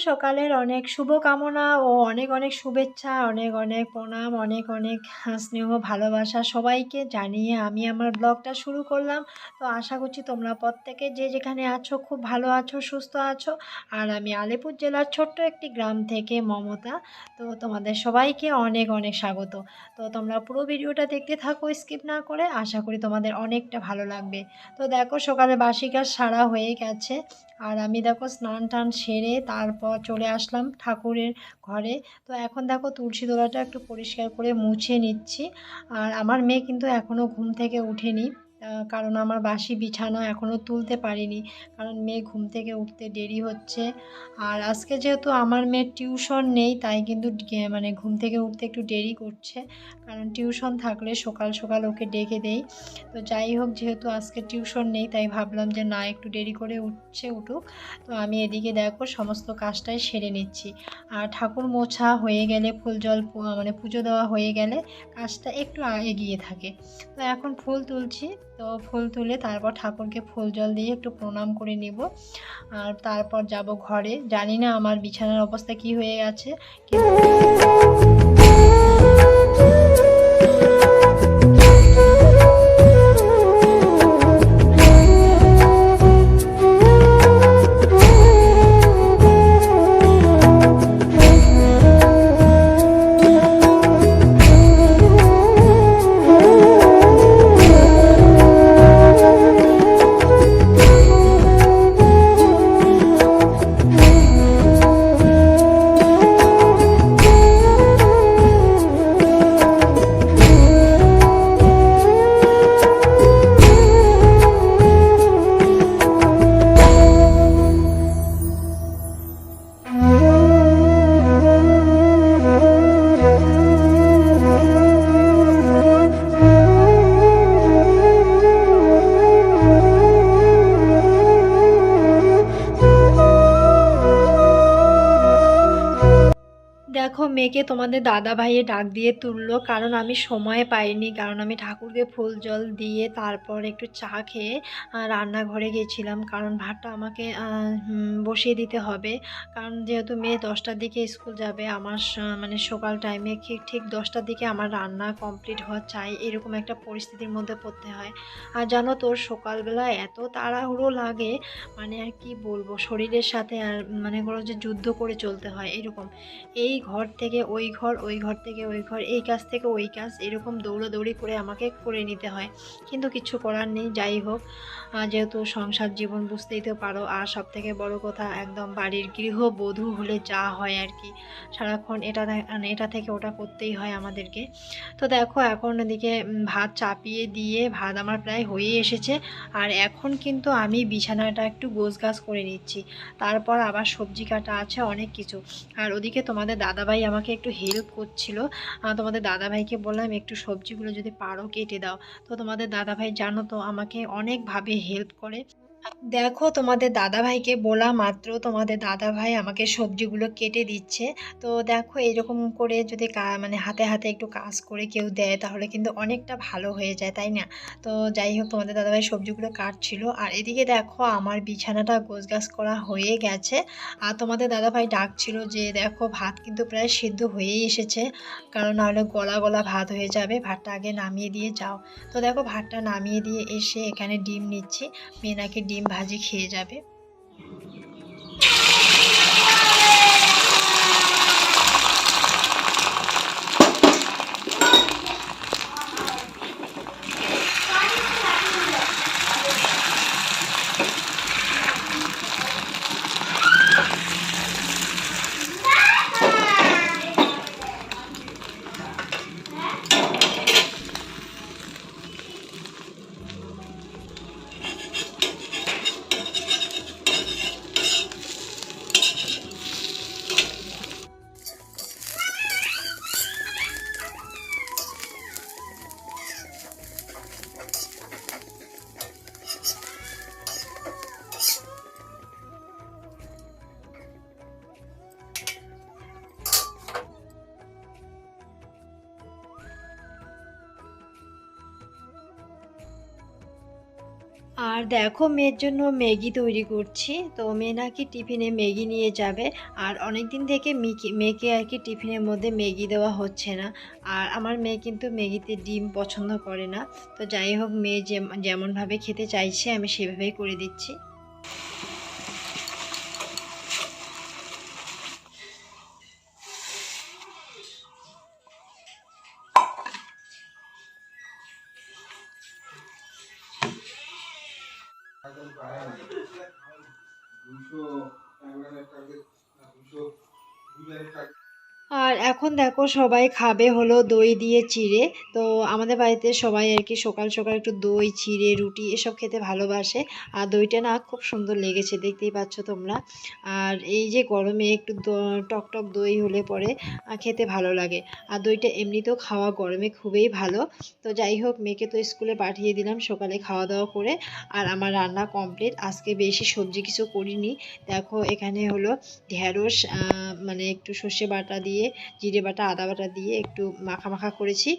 সকালের অনেক শুভকামনা ও অনেক অনেক শুভেচ্ছা, অনেক অনেক প্রণাম, অনেক অনেক স্নেহ, ভালোবাসা সবাইকে জানিয়ে আমি আমার ব্লগটা শুরু করলাম। তো আশা করছি তোমরা প্রত্যেকে যে যেখানে আছো খুব ভালো আছো, সুস্থ আছো। আর আমি আলিপুর জেলার ছোট্ট একটি গ্রাম থেকে মমতা। তো তোমাদের সবাইকে অনেক অনেক স্বাগত। তো তোমরা পুরো ভিডিওটা দেখতে থাকো, স্কিপ না করে। আশা করি তোমাদের অনেকটা ভালো লাগবে। তো দেখো সকালে বাসি কাজ সারা হয়ে গেছে। আর আমি দেখো স্নান টান সেরে তারপর চলে আসলাম ঠাকুরের ঘরে। তো এখন দেখো তুলসী দোলাটা একটু পরিষ্কার করে মুছে নিচ্ছি। আর আমার মেয়ে কিন্তু এখনও ঘুম থেকে উঠেনি। কারণ আমার বাসি বিছানা এখনও তুলতে পারিনি। কারণ মেয়ে ঘুম থেকে উঠতে দেরি হচ্ছে। আর আজকে যেহেতু আমার মেয়ের টিউশন নেই, তাই কিন্তু মানে ঘুম থেকে উঠতে একটু দেরি করছে। কারণ টিউশন থাকলে সকাল সকাল ওকে ডেকে দেই। তো যাই হোক, যেহেতু আজকে টিউশন নেই, তাই ভাবলাম যে না, একটু দেরি করে উঠছে উঠুক। তো আমি এদিকে দেখো, সমস্ত কাজটাই সেরে নিচ্ছি। আর ঠাকুর মোছা হয়ে গেলে, ফুল জল মানে পুজো দেওয়া হয়ে গেলে, কাজটা একটু এগিয়ে থাকে। তো এখন ফুল তুলছি। তো ফুল তুলে তারপর ঠাকুরকে ফুল জল দিয়ে একটু প্রণাম করে নেব। আর তারপর যাব ঘরে। জানি না আমার বিছানার অবস্থা কি হয়ে গেছে দেখো, মেয়েকে তোমাদের দাদা ভাইয়ে ডাক দিয়ে তুললো। কারণ আমি সময় পাইনি, কারণ আমি ঠাকুরকে ফুল জল দিয়ে তারপর একটু চা খেয়ে রান্নাঘরে গেছিলাম। কারণ ভাতটা আমাকে বসিয়ে দিতে হবে। কারণ যেহেতু মেয়ে দশটার দিকে স্কুল যাবে, আমার মানে সকাল টাইমে ঠিক ঠিক দশটার দিকে আমার রান্না কমপ্লিট হওয়া চাই, এরকম একটা পরিস্থিতির মধ্যে পড়তে হয়। আর জানো তোর সকালবেলা এত তাড়াহুড়ো লাগে মানে আর কি বলব, শরীরের সাথে আর মানে কোনো যে যুদ্ধ করে চলতে হয়, এরকম। এই ঘর থেকে ওই ঘর ওই ঘর থেকে ওই ঘর, এই কাজ থেকে ওই কাজ, এরকম দৌড়াদৌড়ি করে আমাকে করে নিতে হয়। কিন্তু কিছু করার নেই, যাই হোক। যেহেতু সংসার জীবন বুঝতেই তো পারো, আর সব থেকে বড় কথা, একদম বাড়ির গৃহবধূ হলে যা হয় আর কি। সারাক্ষণ এটা মানে এটা থেকে ওটা করতেই হয় আমাদেরকে। তো দেখো, এখন এদিকে ভাত চাপিয়ে দিয়ে, ভাত আমার প্রায় হয়ে এসেছে। আর এখন কিন্তু আমি বিছানাটা একটু গোছ গাছ করে নিচ্ছি। তারপর আবার সবজি কাটা আছে অনেক কিছু। আর ওদিকে তোমাদের দাদাভাই আমাকে একটু হেল্প করছিল। তোমাদের দাদাভাইকে বললাম, একটু সবজিগুলো যদি পারো কেটে দাও। তো তোমাদের দাদাভাই জানো তো, আমাকে অনেকভাবে হেল্প করে। দেখো, তোমাদের দাদাভাইকে বলা মাত্র তোমাদের দাদাভাই আমাকে সবজিগুলো কেটে দিচ্ছে। তো দেখো, এরকম করে যদি মানে হাতে হাতে একটু কাজ করে কেউ দেয়, তাহলে কিন্তু অনেকটা ভালো হয়ে যায়, তাই না? তো যাই হোক, তোমাদের দাদাভাই সবজিগুলো কাটছিল। আর এদিকে দেখো, আমার বিছানাটা গোছগাছ করা হয়ে গেছে। আর তোমাদের দাদাভাই ডাকছিল যে, দেখো, ভাত কিন্তু প্রায় সিদ্ধ হয়েই এসেছে। কারণ নাহলে গলা গলা ভাত হয়ে যাবে। ভাতটা আগে নামিয়ে দিয়ে যাও। তো দেখো, ভাতটা নামিয়ে দিয়ে এসে এখানে ডিম নিচ্ছি। মেয়ে নাকি ডিম ভাজি খেয়ে যাবে। আর দেখো মেয়ের জন্য ম্যাগি তৈরি করছি। তো মেয়ে নাকি টিফিনে ম্যাগি নিয়ে যাবে। আর অনেক দিন থেকে মিকি, মেয়েকে আর কি টিফিনের মধ্যে ম্যাগি দেওয়া হচ্ছে না। আর আমার মেয়ে কিন্তু ম্যাগিতে ডিম পছন্দ করে না। তো যাই হোক, মেয়ে যেমনভাবে খেতে চাইছে, আমি সেভাবেই করে দিচ্ছি। আর এখন দেখো সবাই খাবে হলো দই দিয়ে চিড়ে। তো আমাদের বাড়িতে সবাই আর কি সকাল সকাল একটু দই, চিড়ে, রুটি এসব খেতে ভালোবাসে। আর দইটা না খুব সুন্দর লেগেছে, দেখতেই পাচ্ছ তোমরা। আর এই যে গরমে একটু টক টক দই হলে পরে খেতে ভালো লাগে। আর দইটা এমনিতেও খাওয়া গরমে খুবই ভালো। তো যাই হোক, মেয়েকে তো স্কুলে পাঠিয়ে দিলাম সকালে খাওয়া দাওয়া করে। আর আমার রান্না কমপ্লিট। আজকে বেশি সবজি কিছু করিনি। দেখো এখানে হলো ঢ্যাঁড়স মানে একটু সর্ষে বাটা দিয়ে জিরে বাটা, আদা বাটা দিয়ে একটু মাখা মাখা করেছি।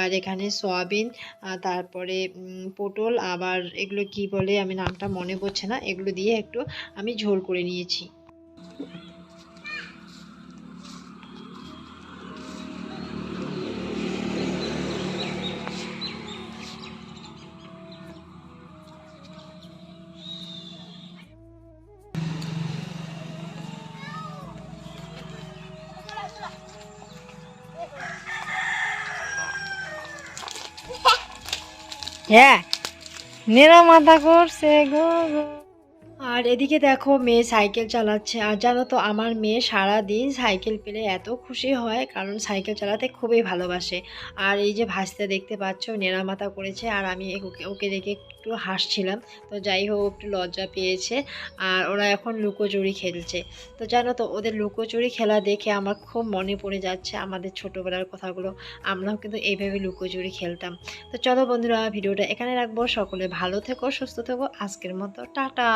আর এখানে সয়াবিন তারপরে পটল, আবার এগুলো কি বলে, আমি নামটা মনে পড়ছে না, এগুলো দিয়ে একটু আমি ঝোল করে নিয়েছি। হ্যাঁ নেড়া মাথা করছে গো গো। আর এদিকে দেখো মেয়ে সাইকেল চালাচ্ছে। আর জানো তো, আমার মেয়ে সারা দিন সাইকেল পেলে এত খুশি হয়, কারণ সাইকেল চালাতে খুবই ভালোবাসে। আর এই যে ভাসতে দেখতে পাচ্ছ নেড়ামাথা করেছে, আর আমি ওকে দেখে একটু হাসছিলাম। তো যাই হোক একটু লজ্জা পেয়েছে। আর ওরা এখন লুকোচুরি খেলছে। তো জানো তো, ওদের লুকোচুরি খেলা দেখে আমার খুব মনে পড়ে যাচ্ছে আমাদের ছোটোবেলার কথাগুলো। আমরাও কিন্তু এইভাবে লুকোচুরি খেলতাম। তো চলো বন্ধুরা, ভিডিওটা এখানে রাখব। সকলে ভালো থেকো, সুস্থ থেকো। আজকের মতো, টাটা।